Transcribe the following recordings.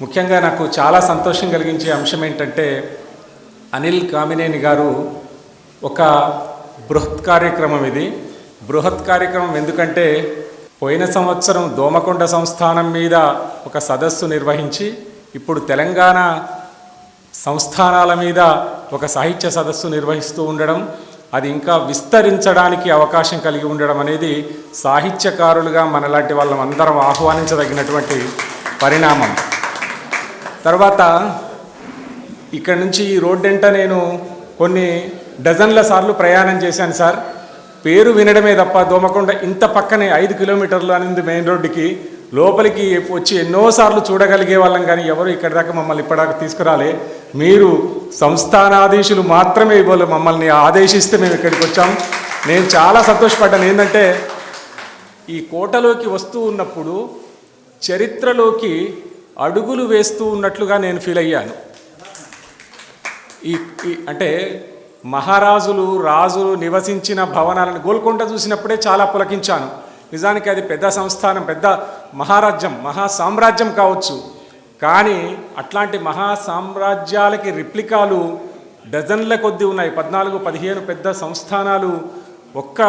ముఖ్యంగా నాకు చాలా సంతోషం కలిగించే అంశం ఏంటంటే అనిల్ కామినేని గారు ఒక బృహత్ కార్యక్రమం ఇది. బృహత్ కార్యక్రమం ఎందుకంటే పోయిన సంవత్సరం దోమకొండ సంస్థానం మీద ఒక సదస్సు నిర్వహించి ఇప్పుడు తెలంగాణ సంస్థానాల మీద ఒక సాహిత్య సదస్సు నిర్వహిస్తూ ఉండడం అది ఇంకా విస్తరించడానికి అవకాశం కలిగి ఉండడం అనేది సాహిత్యకారులుగా మనలాంటి వాళ్ళం అందరం ఆహ్వానించదగినటువంటి పరిణామం. తర్వాత ఇక్కడ నుంచి ఈ రోడ్డెంట నేను కొన్ని డజన్ల సార్లు ప్రయాణం చేశాను సార్. పేరు వినడమే తప్ప దోమకొండ ఇంత పక్కనే ఐదు కిలోమీటర్లు అనేది మెయిన్ రోడ్డుకి. లోపలికి వచ్చి ఎన్నోసార్లు చూడగలిగే వాళ్ళం కానీ ఎవరు ఇక్కడి దాకా మమ్మల్ని ఇప్పటిదాకా తీసుకురాలే. మీరు సంస్థానాధీశులు మాత్రమే ఇవ్వాలి మమ్మల్ని ఆదేశిస్తే మేము ఇక్కడికి వచ్చాం. నేను చాలా సంతోషపడ్డాను. ఏంటంటే ఈ కోటలోకి వస్తూ ఉన్నప్పుడు చరిత్రలోకి అడుగులు వేస్తూ ఉన్నట్లుగా నేను ఫీల్ అయ్యాను. ఈ అంటే మహారాజులు రాజులు నివసించిన భవనాలను గోల్కొండ చూసినప్పుడే చాలా పులకించాను. నిజానికి అది పెద్ద సంస్థానం పెద్ద మహారాజ్యం మహా సామ్రాజ్యం కావచ్చు. కానీ అట్లాంటి మహా సామ్రాజ్యాలకి రిప్లికాలు డజన్ల కొద్ది ఉన్నాయి. పద్నాలుగు పదిహేను పెద్ద సంస్థానాలు ఒక్క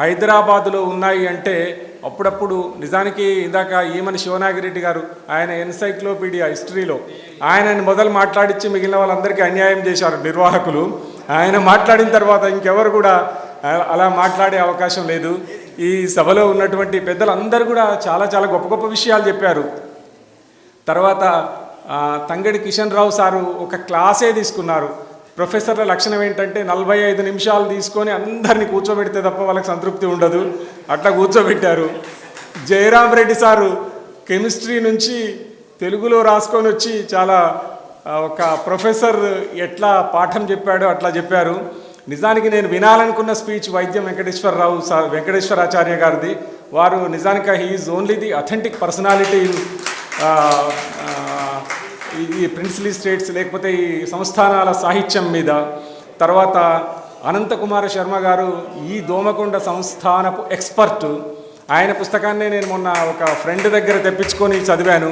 హైదరాబాదులో ఉన్నాయి అంటే అప్పుడప్పుడు నిజానికి ఇందాక ఈమని శివనాగిరెడ్డి గారు ఆయన ఎన్సైక్లోపీడియా హిస్టరీలో ఆయనని మొదలు మాట్లాడించి మిగిలిన వాళ్ళందరికీ అన్యాయం చేశారు నిర్వాహకులు. ఆయన మాట్లాడిన తర్వాత ఇంకెవరు కూడా అలా మాట్లాడే అవకాశం లేదు. ఈ సభలో ఉన్నటువంటి పెద్దలందరూ కూడా చాలా చాలా గొప్ప గొప్ప విషయాలు చెప్పారు. తర్వాత తంగడి కిషన్ రావు సారు ఒక క్లాసే తీసుకున్నారు. ప్రొఫెసర్ల లక్షణం ఏంటంటే నలభై ఐదు నిమిషాలు తీసుకొని అందరినీ కూర్చోబెడితే తప్ప వాళ్ళకి సంతృప్తి ఉండదు. అట్లా కూర్చోబెట్టారు. జయరాం రెడ్డి సారు కెమిస్ట్రీ నుంచి తెలుగులో రాసుకొని వచ్చి చాలా ఒక ప్రొఫెసర్ ఎట్లా పాఠం చెప్పాడో అట్లా చెప్పారు. నిజానికి నేను వినాలనుకున్న స్పీచ్ వైద్యం వెంకటేశ్వరరావు సార్ వెంకటేశ్వరాచార్య గారిది. వారు నిజానికి he is only the authentic personality in ఈ ప్రిన్సిలీ స్టేట్స్ లేకపోతే ఈ సంస్థానాల సాహిత్యం మీద తర్వాత అనంతకుమార శర్మ గారు ఈ దోమకొండ సంస్థానపు ఎక్స్పర్ట్ ఆయన పుస్తకాన్ని నేను మొన్న ఒక ఫ్రెండ్ దగ్గర తెప్పించుకొని చదివాను.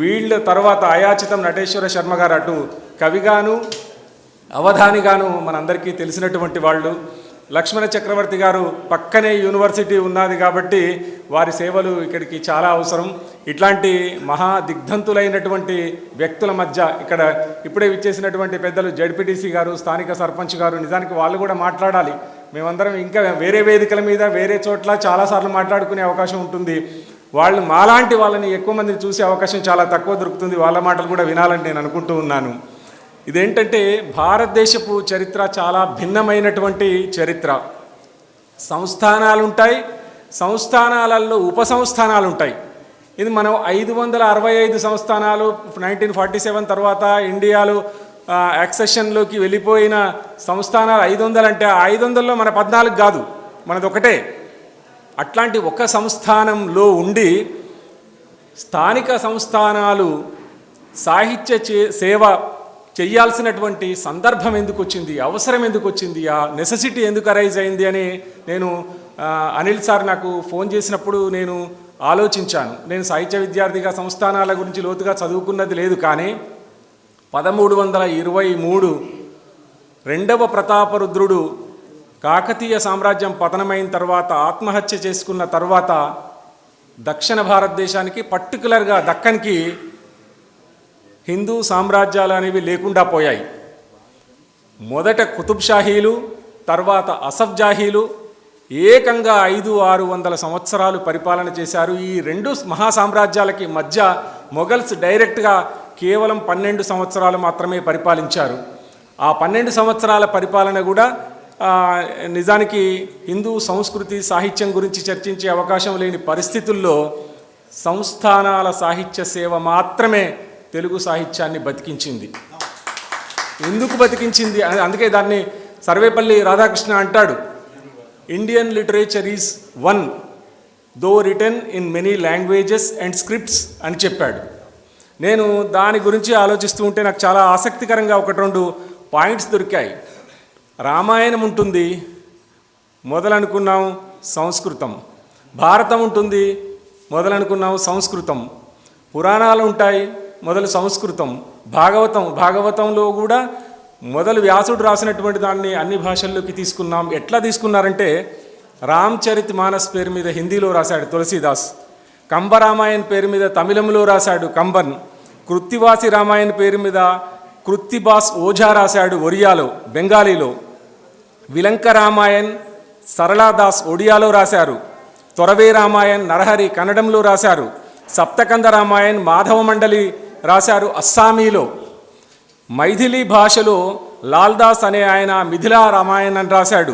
వీళ్ళ తర్వాత అయాచితం నటేశ్వర శర్మ గారు అటు కవిగాను అవధానిగాను మనందరికీ తెలిసినటువంటి వాళ్ళు. లక్ష్మణ చక్రవర్తి గారు పక్కనే యూనివర్సిటీ ఉన్నది కాబట్టి వారి సేవలు ఇక్కడికి చాలా అవసరం. ఇట్లాంటి మహా దిగ్ధంతులైనటువంటి వ్యక్తుల మధ్య ఇక్కడ ఇప్పుడే విచ్చేసినటువంటి పెద్దలు జడ్పీటీసీ గారు స్థానిక సర్పంచ్ గారు నిజానికి వాళ్ళు కూడా మాట్లాడాలి. మేమందరం ఇంకా వేరే వేదికల మీద వేరే చోట్ల చాలాసార్లు మాట్లాడుకునే అవకాశం ఉంటుంది. వాళ్ళు మాలాంటి వాళ్ళని ఎక్కువ మందిని చూసే అవకాశం చాలా తక్కువ దొరుకుతుంది. వాళ్ళ మాటలు కూడా వినాలని నేను అనుకుంటూ ఉన్నాను. ఇదేంటంటే భారతదేశపు చరిత్ర చాలా భిన్నమైనటువంటి చరిత్ర. సంస్థానాలుంటాయి సంస్థానాలలో ఉప సంస్థానాలుంటాయి. ఇది మనం ఐదు వందల అరవై ఐదు సంస్థానాలు నైన్టీన్ ఫార్టీ సెవెన్ తర్వాత ఇండియాలో యాక్సెషన్లోకి వెళ్ళిపోయిన సంస్థానాలు ఐదు వందలు అంటే ఆ ఐదు వందల్లో మన పద్నాలుగు కాదు మనది ఒకటే. అట్లాంటి ఒక సంస్థానంలో ఉండి స్థానిక సంస్థానాలు సాహిత్య చే- సేవ చేయాల్సినటువంటి సందర్భం ఎందుకు వచ్చింది అవసరం ఎందుకు వచ్చింది ఆ నెససిటీ ఎందుకు అరైజ్ అయింది అని నేను అనిల్ సార్ నాకు ఫోన్ చేసినప్పుడు నేను ఆలోచించాను. నేను సాహిత్య విద్యార్థిగా సంస్థానాల గురించి లోతుగా చదువుకున్నది లేదు కానీ పదమూడు వందల ఇరవై మూడు రెండవ ప్రతాపరుద్రుడు కాకతీయ సామ్రాజ్యం పతనమైన తర్వాత ఆత్మహత్య చేసుకున్న తర్వాత దక్షిణ భారతదేశానికి పర్టికులర్గా దక్కన్కి హిందూ సామ్రాజ్యాలు అనేవి లేకుండా పోయాయి. మొదట కుతుబ్ షాహీలు తర్వాత అసఫ్ జాహీలు ఏకంగా ఐదు ఆరు వందల సంవత్సరాలు పరిపాలన చేశారు. ఈ రెండు మహాసామ్రాజ్యాలకి మధ్య మొఘల్స్ డైరెక్ట్గా కేవలం పన్నెండు సంవత్సరాలు మాత్రమే పరిపాలించారు. ఆ పన్నెండు సంవత్సరాల పరిపాలన కూడా నిజానికి హిందూ సంస్కృతి సాహిత్యం గురించి చర్చించే అవకాశం లేని పరిస్థితుల్లో సంస్థానాల సాహిత్య సేవ మాత్రమే తెలుగు సాహిత్యాన్ని బతికించింది. ఎందుకు బతికించింది? అందుకే దాన్ని సర్వేపల్లి రాధాకృష్ణ అంటాడు. Indian literature is one though written in many languages and scripts అని చెప్పాడు. నేను దాని గురించి ఆలోచిస్తూ ఉంటే నాకు చాలా ఆసక్తికరంగా ఒకటి రెండు పాయింట్స్ దొరికాయి. రామాయణం ఉంటుంది మొదలనుకున్నాం సంస్కృతం. భారతం ఉంటుంది మొదలనుకున్నాం సంస్కృతం. పురాణాలు ఉంటాయి మొదలు సంస్కృతం. భాగవతం భాగవతంలో కూడా మొదలు వ్యాసుడు రాసినటువంటి దాన్ని అన్ని భాషల్లోకి తీసుకున్నాం. ఎట్లా తీసుకున్నారంటే రామ్చరిత్ మానస్ పేరు మీద హిందీలో రాశాడు తులసీదాస్. కంబరామాయణ్ పేరు మీద తమిళంలో రాశాడు కంబన్. కృత్తివాసి రామాయణ్ పేరు మీద కృత్తిబాస్ ఓఝా రాశాడు ఒరియాలో బెంగాలీలో. విలంక రామాయణ్ సరళాదాస్ ఒడియాలో రాశారు. తొరవే రామాయణ్ నరహరి కన్నడంలో రాశారు. సప్తకంద రామాయణ్ మాధవ మండలి రాశారు అస్సామీలో. మైథిలి భాషలో లాల్దాస్ అనే ఆయన మిథిలా రామాయణం అని రాశాడు.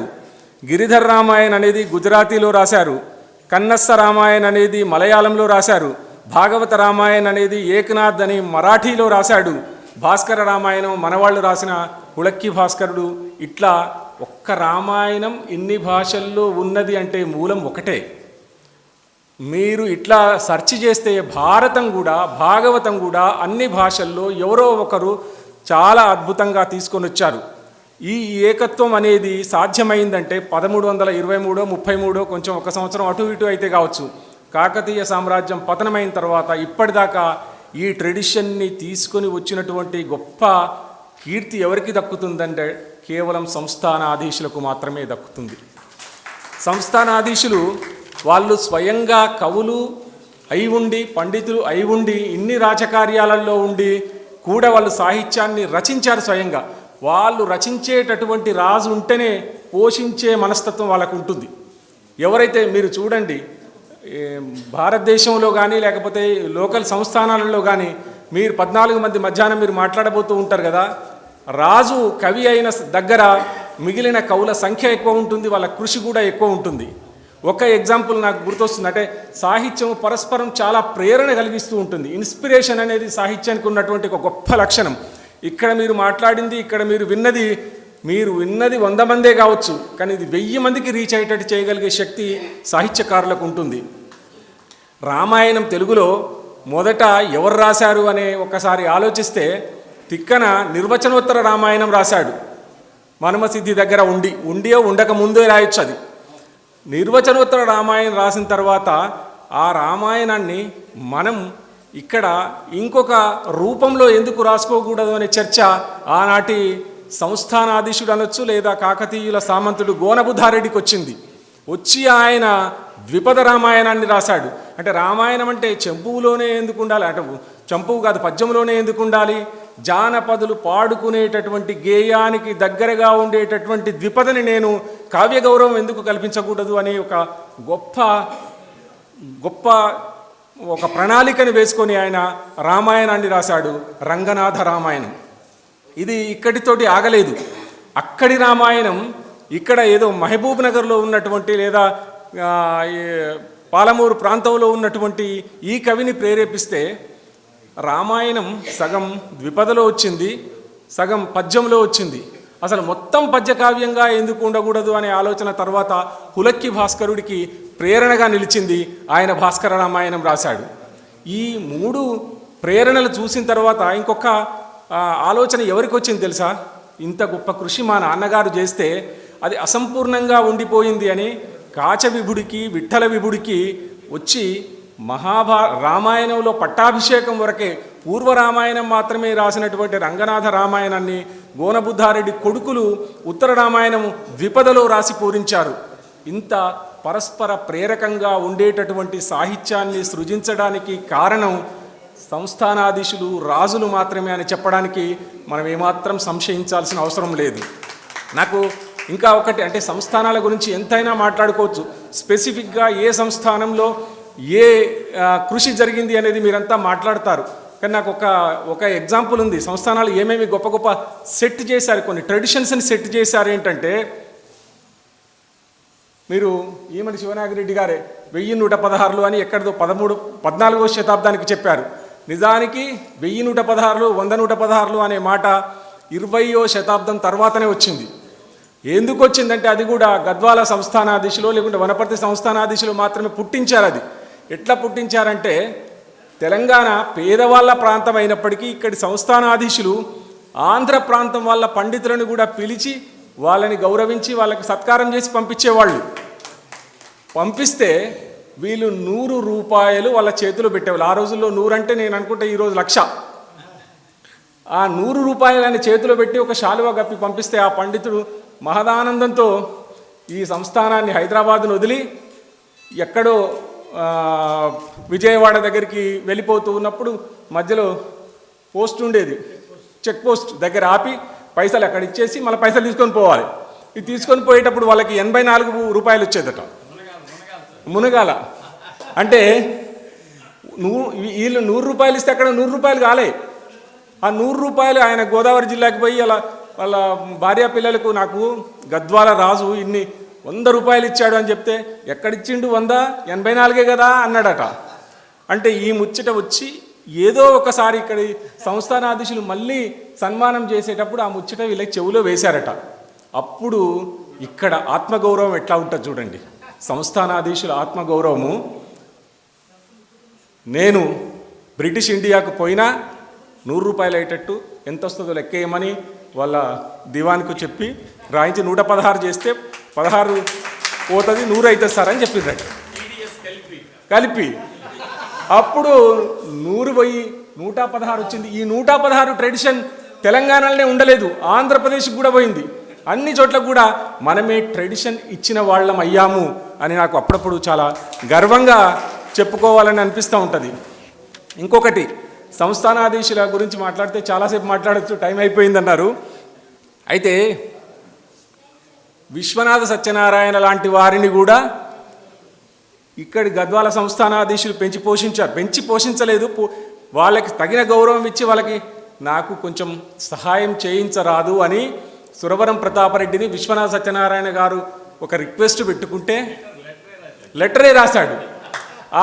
గిరిధర్ రామాయణ్ అనేది గుజరాతీలో రాశారు. కన్నస్స రామాయణ అనేది మలయాళంలో రాశారు. భాగవత రామాయణ్ అనేది ఏకనాథ్ అని మరాఠీలో రాశాడు. భాస్కర రామాయణం మనవాళ్ళు రాసిన హుళక్కి భాస్కరుడు. ఇట్లా ఒక్క రామాయణం ఇన్ని భాషల్లో ఉన్నది అంటే మూలం ఒకటే. మీరు ఇట్లా సెర్చ్ చేస్తే భారతం కూడా భాగవతం కూడా అన్ని భాషల్లో ఎవరో ఒకరు చాలా అద్భుతంగా తీసుకొని వచ్చారు. ఈ ఏకత్వం అనేది సాధ్యమైందంటే పదమూడు వందల ఇరవై మూడో ముప్పై మూడో కొంచెం ఒక సంవత్సరం అటు ఇటు అయితే కావచ్చు. కాకతీయ సామ్రాజ్యం పతనమైన తర్వాత ఇప్పటిదాకా ఈ ట్రెడిషన్ని తీసుకొని వచ్చినటువంటి గొప్ప కీర్తి ఎవరికి దక్కుతుందంటే కేవలం సంస్థానాధీశులకు మాత్రమే దక్కుతుంది. సంస్థానాధీశులు వాళ్ళు స్వయంగా కవులు అయి ఉండి పండితులు అయి ఉండి ఇన్ని రాజకార్యాలలో ఉండి కూడా వాళ్ళు సాహిత్యాన్ని రచించారు స్వయంగా. వాళ్ళు రచించేటటువంటి రాజు ఉంటేనే పోషించే మనస్తత్వం వాళ్ళకు ఉంటుంది. ఎవరైతే మీరు చూడండి భారతదేశంలో కానీ లేకపోతే లోకల్ సంస్థానాలలో కానీ మీరు పద్నాలుగు మంది మధ్యాహ్నం మీరు మాట్లాడబోతూ ఉంటారు కదా రాజు కవి అయిన దగ్గర మిగిలిన కవుల సంఖ్య ఎక్కువ ఉంటుంది వాళ్ళ కృషి కూడా ఎక్కువ ఉంటుంది. ఒక ఎగ్జాంపుల్ నాకు గుర్తొస్తుంది. అంటే సాహిత్యం పరస్పరం చాలా ప్రేరణ కలిగిస్తూ ఉంటుంది. ఇన్స్పిరేషన్ అనేది సాహిత్యానికి ఉన్నటువంటి ఒక గొప్ప లక్షణం. ఇక్కడ మీరు మాట్లాడింది ఇక్కడ మీరు విన్నది మీరు విన్నది వంద మందే కావచ్చు కానీ ఇది వెయ్యి మందికి రీచ్ అయ్యేటట్టు చేయగలిగే శక్తి సాహిత్యకారులకు ఉంటుంది. రామాయణం తెలుగులో మొదట ఎవరు రాశారు అనే ఒకసారి ఆలోచిస్తే తిక్కన నిర్వచనోత్తర రామాయణం రాశాడు. మనుమసిద్ధి దగ్గర ఉండి ఉండియో ఉండక ముందే రాయొచ్చు అది. నిర్వచనోత్తర రామాయణం రాసిన తర్వాత ఆ రామాయణాన్ని మనం ఇక్కడ ఇంకొక రూపంలో ఎందుకు రాసుకోకూడదు అనే చర్చ ఆనాటి సంస్థానాధీశుడు అనొచ్చు లేదా కాకతీయుల సామంతుడు గోనబుధారెడ్డికి వచ్చింది. వచ్చి ఆయన ద్విపద రామాయణాన్ని రాశాడు. అంటే రామాయణం అంటే చెంపువులోనే ఎందుకు ఉండాలి? అంటే చంపువు కాదు పద్యంలోనే ఎందుకు ఉండాలి? జానపదులు పాడుకునేటటువంటి గేయానికి దగ్గరగా ఉండేటటువంటి ద్విపదని నేను కావ్య గౌరవం ఎందుకు కల్పించకూడదు అనే ఒక గొప్ప గొప్ప ఒక ప్రణాళికను వేసుకొని ఆయన రామాయణాన్ని రాశాడు రంగనాథ రామాయణం. ఇది ఇక్కడితోటి ఆగలేదు. అక్కడి రామాయణం ఇక్కడ ఏదో మహబూబ్ నగర్లో ఉన్నటువంటి లేదా పాలమూరు ప్రాంతంలో ఉన్నటువంటి ఈ కవిని ప్రేరేపిస్తే రామాయణం సగం ద్విపదలో వచ్చింది సగం పద్యంలో వచ్చింది. అసలు మొత్తం పద్యకావ్యంగా ఎందుకు ఉండకూడదు అనే ఆలోచన తర్వాత హులక్కి భాస్కరుడికి ప్రేరణగా నిలిచింది ఆయన భాస్కర రామాయణం రాశాడు. ఈ మూడు ప్రేరణలు చూసిన తర్వాత ఇంకొక ఆలోచన ఎవరికి వచ్చింది తెలుసా? ఇంత గొప్ప కృషి మా నాన్నగారు చేస్తే అది అసంపూర్ణంగా ఉండిపోయింది అని కాచ విభుడికి విఠల విభుడికి వచ్చి మహాభా రామాయణంలో పట్టాభిషేకం వరకే పూర్వ రామాయణం మాత్రమే రాసినటువంటి రంగనాథ రామాయణాన్ని గోనబుద్ధారెడ్డి కొడుకులు ఉత్తర రామాయణం ద్విపదలో రాసి పూరించారు. ఇంత పరస్పర ప్రేరకంగా ఉండేటటువంటి సాహిత్యాన్ని సృజించడానికి కారణం సంస్థానాధీశులు రాజులు మాత్రమే అని చెప్పడానికి మనం ఏమాత్రం సంశయించాల్సిన అవసరం లేదు. నాకు ఇంకా ఒకటి అంటే సంస్థానాల గురించి ఎంతైనా మాట్లాడుకోవచ్చు. స్పెసిఫిక్గా ఏ సంస్థానంలో ఏ కృషి జరిగింది అనేది మీరంతా మాట్లాడతారు. కానీ నాకు ఒక ఒక ఎగ్జాంపుల్ ఉంది. సంస్థానాలు ఏమేమి గొప్ప గొప్ప సెట్ చేశారు కొన్ని ట్రెడిషన్స్ని సెట్ చేశారు ఏంటంటే మీరు ఈమడి శివనాగిరెడ్డి గారే వెయ్యి నూట పదహారులు అని ఎక్కడిదో పదమూడు పద్నాలుగో శతాబ్దానికి చెప్పారు. నిజానికి వెయ్యి నూట పదహారులు వంద నూట పదహారులు అనే మాట ఇరవయో శతాబ్దం తర్వాతనే వచ్చింది. ఎందుకు వచ్చిందంటే అది కూడా గద్వాల సంస్థానాధీశులు లేకుంటే వనపర్తి సంస్థానాధీశులు మాత్రమే పుట్టించారు అది. ఎట్లా పుట్టించారంటే తెలంగాణ పేదవాళ్ళ ప్రాంతం అయినప్పటికీ ఇక్కడి సంస్థానాధీశులు ఆంధ్ర ప్రాంతం వాళ్ళ పండితులను కూడా పిలిచి వాళ్ళని గౌరవించి వాళ్ళకి సత్కారం చేసి పంపించేవాళ్ళు. పంపిస్తే వీళ్ళు నూరు రూపాయలు వాళ్ళ చేతిలో పెట్టేవాళ్ళు. ఆ రోజుల్లో నూరు అంటే నేను అనుకుంటే ఈరోజు లక్ష. ఆ నూరు రూపాయలని చేతిలో పెట్టి ఒక శాలువ కప్పి పంపిస్తే ఆ పండితుడు మహదానందంతో ఈ సంస్థానాన్ని హైదరాబాద్ను వదిలి ఎక్కడో విజయవాడ దగ్గరికి వెళ్ళిపోతూ ఉన్నప్పుడు మధ్యలో పోస్ట్ ఉండేది. చెక్ పోస్ట్ దగ్గర ఆపి పైసలు అక్కడ ఇచ్చేసి మళ్ళీ పైసలు తీసుకొని పోవాలి. ఇది తీసుకొని పోయేటప్పుడు వాళ్ళకి ఎనభై నాలుగు రూపాయలు వచ్చేదట. మునగాల. అంటే నూ వీళ్ళు నూరు రూపాయలు ఇస్తే అక్కడ నూరు రూపాయలు కాలే. ఆ నూరు రూపాయలు ఆయన గోదావరి జిల్లాకి పోయి అలా వాళ్ళ భార్య పిల్లలకు నాకు గద్వాల రాజు ఇన్ని వంద రూపాయలు ఇచ్చాడు అని చెప్తే ఎక్కడిచ్చిండు వంద? ఎనభై నాలుగే కదా? అన్నాడట. అంటే ఈ ముచ్చట వచ్చి ఏదో ఒకసారి ఇక్కడ సంస్థానాధీశులు మళ్ళీ సన్మానం చేసేటప్పుడు ఆ ముచ్చట వీళ్ళకి చెవిలో వేశారట. అప్పుడు ఇక్కడ ఆత్మగౌరవం ఎట్లా ఉంటుంది చూడండి. సంస్థానాధీశుల ఆత్మగౌరవము. నేను బ్రిటిష్ ఇండియాకు పోయినా నూరు రూపాయలు అయ్యేటట్టు ఎంత వస్తుందో లెక్కేయమని వాళ్ళ దివాన్కు చెప్పి రాయించి నూట పదహారు చేస్తే పదహారు పోతుంది నూరు అవుతుంది సార్ అని చెప్పిండ్రట కలిపి. అప్పుడు నూరు పోయి నూట పదహారు వచ్చింది. ఈ నూట పదహారు ట్రెడిషన్ తెలంగాణలోనే ఉండలేదు. ఆంధ్రప్రదేశ్కి కూడా పోయింది. అన్ని చోట్ల కూడా మనమే ట్రెడిషన్ ఇచ్చిన వాళ్ళం అయ్యాము అని నాకు అప్పుడప్పుడు చాలా గర్వంగా చెప్పుకోవాలని అనిపిస్తూ ఉంటుంది. ఇంకొకటి సంస్థానాధీశుల గురించి మాట్లాడితే చాలాసేపు మాట్లాడచ్చు టైం అయిపోయిందన్నారు. అయితే విశ్వనాథ సత్యనారాయణ లాంటి వారిని కూడా ఇక్కడి గద్వాల సంస్థానాధీశులు పెంచి పోషించారు. పెంచి పోషించలేదు. వాళ్ళకి తగిన గౌరవం ఇచ్చి వాళ్ళకి నాకు కొంచెం సహాయం చేయించరాదు అని సురవరం ప్రతాపరెడ్డిని విశ్వనాథ సత్యనారాయణ గారు ఒక రిక్వెస్ట్ పెట్టుకుంటే లెటరే రాశాడు.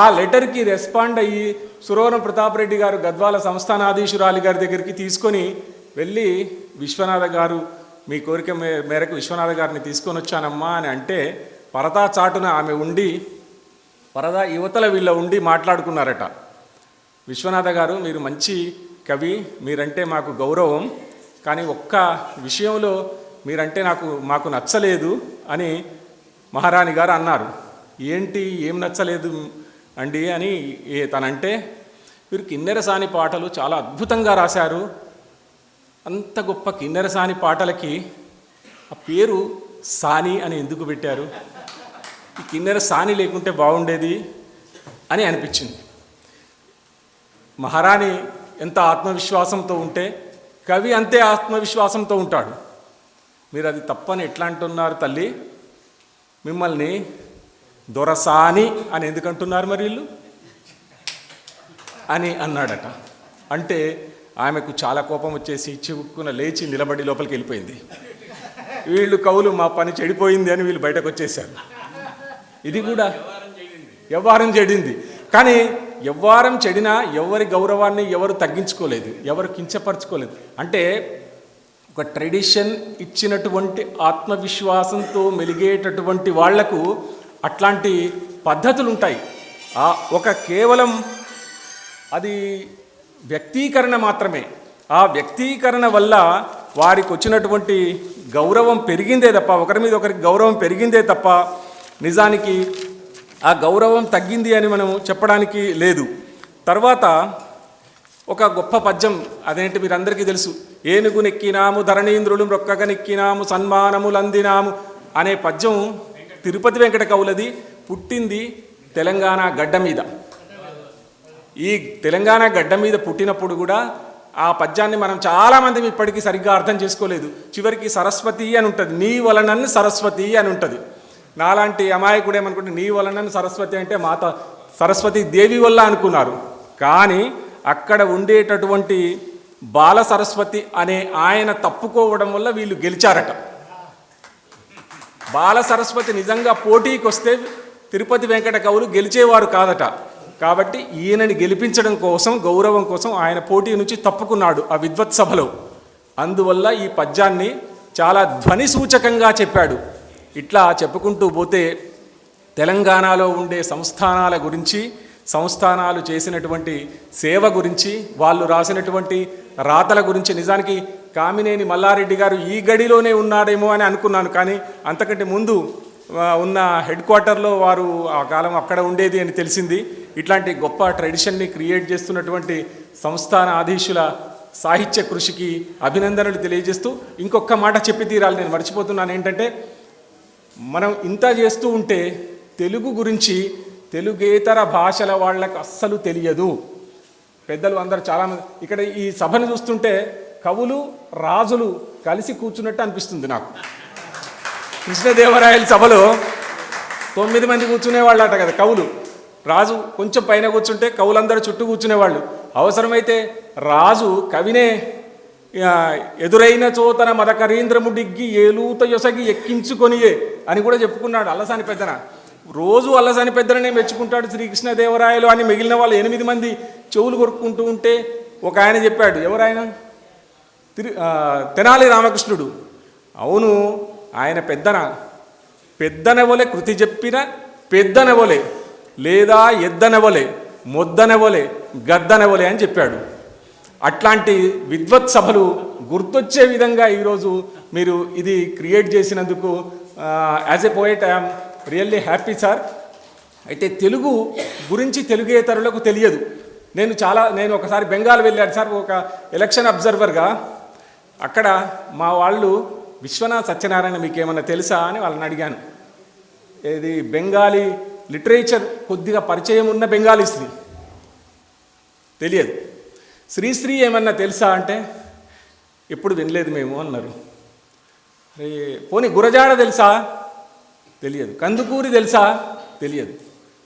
ఆ లెటర్కి రెస్పాండ్ అయ్యి సురవరం ప్రతాపరెడ్డి గారు గద్వాల సంస్థానాధీశురాలి గారి దగ్గరికి తీసుకొని వెళ్ళి విశ్వనాథ గారు మీ కోరిక మే- మేరకు విశ్వనాథ గారిని తీసుకొని వచ్చానమ్మా అని అంటే పరదా చాటున ఆమె ఉండి పరదా యువతల వీళ్ళ ఉండి మాట్లాడుకున్నారట. విశ్వనాథ గారు మీరు మంచి కవి మీరంటే మాకు గౌరవం కానీ ఒక్క విషయంలో మీరంటే నాకు మాకు నచ్చలేదు అని మహారాణి గారు అన్నారు. ఏంటి ఏం నచ్చలేదు అండి అని తనంటే వీరు కిన్నెరసాని పాటలు చాలా అద్భుతంగా రాశారు. అంత గొప్ప కిన్నెర సాని పాటలకి ఆ పేరు సాని అని ఎందుకు పెట్టారు? ఈ కిన్నెర సాని లేకుంటే బాగుండేది అని అనిపించింది. మహారాణి ఎంత ఆత్మవిశ్వాసంతో ఉంటే కవి అంతే ఆత్మవిశ్వాసంతో ఉంటాడు. మీరు అది తప్పని ఎట్లా అంటున్నారు తల్లి? మిమ్మల్ని దొరసాని అని ఎందుకు అంటున్నారు మరి వీళ్ళు? అని అన్నాడట. అంటే ఆమెకు చాలా కోపం వచ్చేసి చివుక్కున లేచి నిలబడి లోపలికి వెళ్ళిపోయింది. వీళ్ళు కవులు మా పని చెడిపోయింది అని వీళ్ళు బయటకు వచ్చేసారు ఇది కూడా వ్యవహారం చెడింది. కానీ వ్యవహారం చెడినా ఎవరి గౌరవాన్ని ఎవరు తగ్గించుకోలేదు ఎవరు కించపరచుకోలేదు. అంటే ఒక ట్రెడిషన్ ఇచ్చినటువంటి ఆత్మవిశ్వాసంతో మెలిగేటటువంటి వాళ్ళకు అట్లాంటి పద్ధతులు ఉంటాయి ఒక కేవలం అది వ్యక్తీకరణ మాత్రమే. ఆ వ్యక్తీకరణ వల్ల వారికి వచ్చినటువంటి గౌరవం పెరిగిందే తప్ప ఒకరి మీద ఒకరికి గౌరవం పెరిగిందే తప్ప నిజానికి ఆ గౌరవం తగ్గింది అని మనం చెప్పడానికి లేదు. తర్వాత ఒక గొప్ప పద్యం అదేంటి మీరందరికీ తెలుసు. ఏనుగు నెక్కినాము ధరణీంద్రులు మొక్కగా నెక్కినాము సన్మానములందినాము అనే పద్యం తిరుపతి వెంకట కవులది పుట్టింది తెలంగాణ గడ్డ మీద. ఈ తెలంగాణ గడ్డ మీద పుట్టినప్పుడు కూడా ఆ పద్యాన్ని మనం చాలామంది ఇప్పటికీ సరిగ్గా అర్థం చేసుకోలేదు. చివరికి సరస్వతి అని ఉంటుంది. నీ వలనన్ను సరస్వతి అని ఉంటుంది. నాలాంటి అమాయకుడు ఏమనుకుంటే నీ వలనన్ను సరస్వతి అంటే మాత సరస్వతి దేవి వల్ల అనుకున్నారు. కానీ అక్కడ ఉండేటటువంటి బాల సరస్వతి అనే ఆయన తప్పుకోవడం వల్ల వీళ్ళు గెలిచారట. బాల సరస్వతి నిజంగా పోటీకి వస్తే తిరుపతి వెంకట కవులు గెలిచేవారు కాదట. కాబట్టి ఈయనని గెలిపించడం కోసం గౌరవం కోసం ఆయన పోటీ నుంచి తప్పుకున్నాడు ఆ విద్వత్ సభలో. అందువల్ల ఈ పద్యాన్ని చాలా ధ్వని సూచకంగా చెప్పాడు. ఇట్లా చెప్పుకుంటూ పోతే తెలంగాణలో ఉండే సంస్థానాల గురించి సంస్థానాలు చేసినటువంటి సేవ గురించి వాళ్ళు రాసినటువంటి రాతల గురించి నిజానికి కామినేని మల్లారెడ్డి గారు ఈ గడిలోనే ఉన్నాడేమో అని అనుకున్నాను. కానీ అంతకంటే ముందు ఉన్న హెడ్ క్వార్టర్లో వారు ఆ కాలం అక్కడ ఉండేది అని తెలిసింది. ఇట్లాంటి గొప్ప ట్రెడిషన్ని క్రియేట్ చేస్తున్నటువంటి సంస్థాన ఆధీశుల సాహిత్య కృషికి అభినందనలు తెలియజేస్తూ ఇంకొక మాట చెప్పి తీరాలి. నేను మర్చిపోతున్నాను. ఏంటంటే మనం ఇంత చేస్తూ ఉంటే తెలుగు గురించి తెలుగేతర భాషల వాళ్ళకు అస్సలు తెలియదు. పెద్దలు అందరూ చాలామంది ఇక్కడ ఈ సభను చూస్తుంటే కవులు రాజులు కలిసి కూర్చున్నట్టు అనిపిస్తుంది నాకు. కృష్ణదేవరాయల సభలో తొమ్మిది మంది కూర్చునేవాళ్ళట కదా కవులు. రాజు కొంచెం పైన కూర్చుంటే కవులందరూ చుట్టూ కూర్చునేవాళ్ళు అవసరమైతే రాజు కవినే ఎదురైన చోతన మదకరీంద్రముడిగ్గి ఏలూత యొసగి ఎక్కించుకొనియే అని కూడా చెప్పుకున్నాడు అల్లసాని పెద్దన. రోజు అల్లసాని పెద్దననే మెచ్చుకుంటాడు శ్రీకృష్ణదేవరాయలు అని మిగిలిన వాళ్ళు ఎనిమిది మంది చెవులు కొరుక్కుంటూ ఉంటే ఒక ఆయన చెప్పాడు ఎవరాయన తిరు తెనాలి రామకృష్ణుడు. అవును ఆయన పెద్దన? పెద్దనవలే కృతి చెప్పిన పెద్దనవలే లేదా ఎద్దనవలే మొద్దనవలే గద్దనవలే అని చెప్పాడు. అట్లాంటి విద్వత్ సభలు గుర్తొచ్చే విధంగా ఈరోజు మీరు ఇది క్రియేట్ చేసినందుకు as a poet I'm really happy sir అయితే తెలుగు గురించి తెలుగేతరులకు తెలియదు. నేను చాలా నేను ఒకసారి బెంగాల్ వెళ్ళాను సార్ ఒక ఎలక్షన్ అబ్జర్వర్గా అక్కడ మా వాళ్ళు విశ్వనాథ్ సత్యనారాయణ మీకేమన్నా తెలుసా అని వాళ్ళని అడిగాను. ఇది బెంగాలీ లిటరేచర్ కొద్దిగా పరిచయం ఉన్న బెంగాలీ స్త్రీ. తెలియదు. శ్రీశ్రీ ఏమన్నా తెలుసా అంటే ఎప్పుడు వినలేదు మేము అన్నారు. అరే పోనీ గురజాడ తెలుసా? తెలియదు. కందుకూరి తెలుసా? తెలియదు.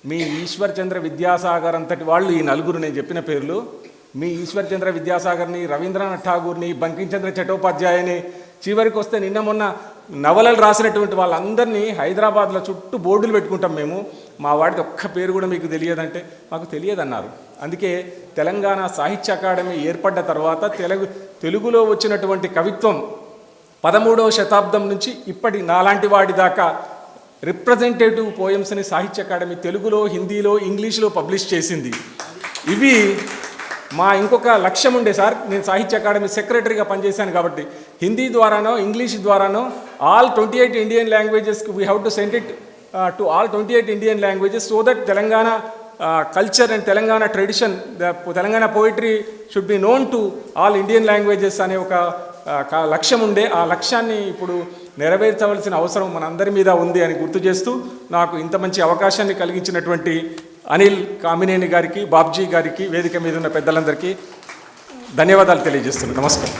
మీ ఈశ్వర్ చంద్ర విద్యాసాగర్ అంతటి వాళ్ళు ఈ నలుగురు నేను చెప్పిన పేర్లు మీ ఈశ్వర్ చంద్ర విద్యాసాగర్ని రవీంద్రనాథ్ ఠాగూర్ని బంకించంద్ర చటోపాధ్యాయని చివరికి వస్తే నిన్న మొన్న నవలలు రాసినటువంటి వాళ్ళందరినీ హైదరాబాద్లో చుట్టూ బోర్డులు పెట్టుకుంటాం మేము. మా వాడికి ఒక్క పేరు కూడా మీకు తెలియదంటే మాకు తెలియదన్నారు. అందుకే తెలంగాణ సాహిత్య అకాడమీ ఏర్పడ్డ తర్వాత తెలుగు తెలుగులో వచ్చినటువంటి కవిత్వం పదమూడవ శతాబ్దం నుంచి ఇప్పటి నాలాంటి వాడి దాకా రిప్రజెంటేటివ్ పోయమ్స్ని సాహిత్య అకాడమీ తెలుగులో హిందీలో ఇంగ్లీష్లో పబ్లిష్ చేసింది. ఇవి మా ఇంకొక లక్ష్యం ఉండే సార్ నేను సాహిత్య అకాడమీ సెక్రటరీగా పనిచేశాను కాబట్టి. హిందీ ద్వారానో ఇంగ్లీష్ ద్వారానో all twenty eight Indian languages we have to send it to all twenty eight Indian languages so that Telangana uh, culture and Telangana tradition Telangana poetry should be known to all Indian languages అనే ఒక uh, లక్ష్యం ఉండే. ఆ లక్ష్యాన్ని ఇప్పుడు నెరవేర్చవలసిన అవసరం మనందరి మీద ఉంది అని గుర్తు చేస్తూ నాకు ఇంత మంచి అవకాశాన్ని కలిగించినటువంటి అనిల్ కామినేని గారికి బాబ్జీ గారికి వేదిక మీద ఉన్న పెద్దలందరికీ ధన్యవాదాలు తెలియజేస్తున్నాను. నమస్కారం.